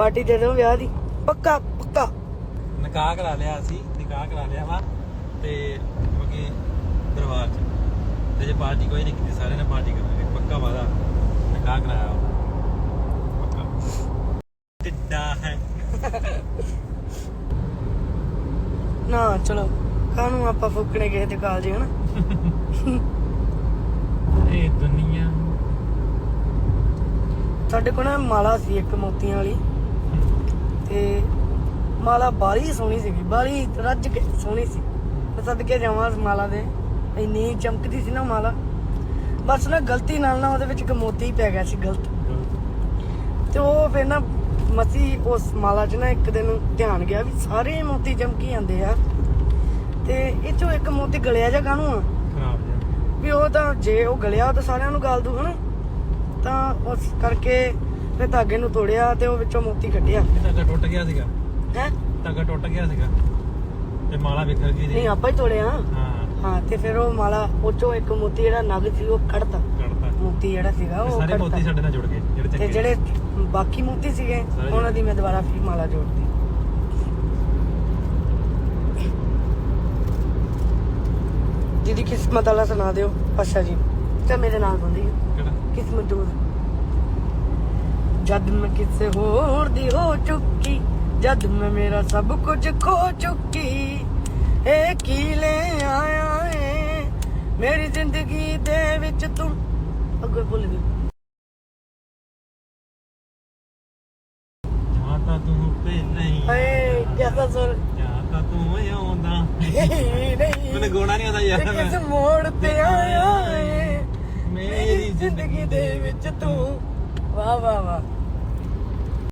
Party ਦੇ ਦਿਓ ਵਿਆਹ ਦੀ। ਪੱਕਾ ਪੱਕਾ। ਨਿਕਾਹ ਕਰਾ ਲਿਆ ਅਸੀਂ ਨਿਕਾਹ ਕਰਾ ਲਿਆ ਵਾ ਤੇ ਬਾਕੀ ਦਰਬਾਰ ਚ। ਤੇ ਜੇ ਪਾਰਟੀ ਕੋਈ ਨਹੀਂ ਕੀਤੀ ਸਾਰਿਆਂ ਨੇ ਪਾਰਟੀ ਕਰਾਂਗੇ ਪੱਕਾ ਵਾਦਾ। ਨਿਕਾਹ ਕਰਾਇਆ। ਪੱਕਾ। ਟਿੱਡਾ ਹੈ। ਨਾ ਚਲੋ। ਕਾਹਨੂੰ ਆਪਾਂ ਫੁੱਕਣੇ ਕਿਸੇ ਦੇ ਕਾਲਜ ਹਨਾ? ਇਹ ਦੁਨੀਆ। ਸਾਡੇ ਕੋਲ ਨਾ ਮਾਲਾ ਸੀ ਇੱਕ ਮੋਤੀਆਂ ਵਾਲੀ। ਤੇ ਮਾਲਾ ਬਾਲੀ ਸੋਹਣੀ ਸੀਗੀ ਬਾਲੀ ਰੱਜ ਕੇ ਸੋਹਣੀ ਸੀ। ਮੈਂ ਸਦਕੇ ਜਾਵਾਂ ਮਾਲਾ ਦੇ ਇੰਨੀ ਚਮਕਦੀ ਸੀ ਨਾ ਮਾਲਾ। ਬਸ ਨਾ ਗਲਤੀ ਨਾਲ ਨਾ ਉਹਦੇ ਵਿੱਚ ਇੱਕ ਮੋਤੀ ਪੈ ਗਿਆ ਸੀ ਗਲਤ। ਤੇ ਉਹ ਫਿਰ ਨਾ ਮਸੀ ਉਸ ਮਾਲਾ 'ਚ ਨਾ ਇੱਕ ਦਿਨ ਧਿਆਨ ਗਿਆ ਵੀ ਸਾਰੇ ਮੋਤੀ ਚਮਕੀ ਜਾਂਦੇ ਆ। ਤੇ ਇਹ ਚੋਂ ਇੱਕ ਮੋਤੀ ਗਲਿਆ ਜਾਂ ਕਾਹਨੂੰ ਆ? ਖਰਾਬ ਵੀ ਉਹ ਤਾਂ ਜੇ ਉਹ ਗਲਿਆ ਤਾਂ ਸਾਰਿਆਂ ਨੂੰ ਗਾਲ ਦੂ ਹਨਾ? ਤਾਂ ਉਸ ਕਰਕੇ ਫਿਰ ਧਾਗੇ ਨੂੰ ਤੋੜਿਆ ਤੇ ਉਹ ਵਿੱਚੋਂ ਮੋਤੀ ਕੱਢਿਆ। ਧਾਗਾ ਟੁੱਟ ਗਿਆ ਸੀਗਾ। ਹੈ? ਧਾਗਾ ਟੁੱਟ ਗਿਆ ਸੀਗਾ। ਤੇ ਮਾਲਾ ਵਿਖਰ ਗਈ ਨਹੀਂ ਆਪਾਂ ਹੀ ਤੋੜਿਆ। ਹਾਂ। ਹਾਂ ਤੇ ਫਿਰ ਉਹ ਮਾਲਾ ਉਹ ਚੋਂ ਇੱਕ ਮੋਤੀ ਜਿਹੜਾ ਨਗ ਸੀ ਉਹ ਕੱਢਤਾ। ਕੱਢਤਾ। ਮੋਤੀ ਜਿਹੜਾ ਸੀਗਾ ਤੇ ਉਹ ਸਾਰੇ ਮੋਤੀ ਸਾਡੇ ਨਾਲ ਜੁੜ ਗਏ ਜਿਹੜੇ ਤੇ ਜਿਹੜੇ ਬਾਕੀ ਮੋਤੀ ਸੀਗੇ ਉਹਨਾਂ ਦੀ ਮੈਂ ਦੁਬਾਰਾ ਫਿਰ ਮਾਲਾ ਜੋੜਤੀ। ਦੀਦੀ ਕਿਸਮਤ ਵਾਲਾ ਸੁਣਾ ਦਿਓ ਅੱਛਾ ਜੀ। ਤੇ ਮੇਰੇ ਨਾਲ ਬੰਦੀ ਕਿਸਮਤ ਦੂਰ ਜਦ ਮੈਂ ਕਿਸੇ ਹੋਰ ਦੀ ਹੋ ਚੁੱਕੀ ਜਦ ਮੈਂ ਮੇਰਾ ਸਭ ਕੁਝ ਖੋ ਚੁੱਕੀ। ਇਹ ਕੀ ਲੈ ਆਇਆ ਏ ਮੇਰੀ ਜ਼ਿੰਦਗੀ ਦੇ ਵਿੱਚ ਤੂੰ? ਅੱਗੇ ਭੁੱਲ ਗਈ ਤਾਂ ਤੂੰ ਪਹਿਲਾਂ ਹੀ ਹਾਏ ਕਿਹਦਾ ਸੁਰ ਜਾਂ ਤਾਂ ਆਉਂਦਾ। ਨਹੀਂ ਨਹੀਂ। ਮੈਨੂੰ ਗਾਉਣਾ ਨਹੀਂ ਆਉਂਦਾ ਯਾਰ ਕਿਸ ਮੋੜ ਤੇ ਆਇਆ ਏ ਮੇਰੀ ਜ਼ਿੰਦਗੀ ਦੇ ਵਿੱਚ ਤੂੰ। ਵਾਹ ਵਾਹ ਵਾਹ।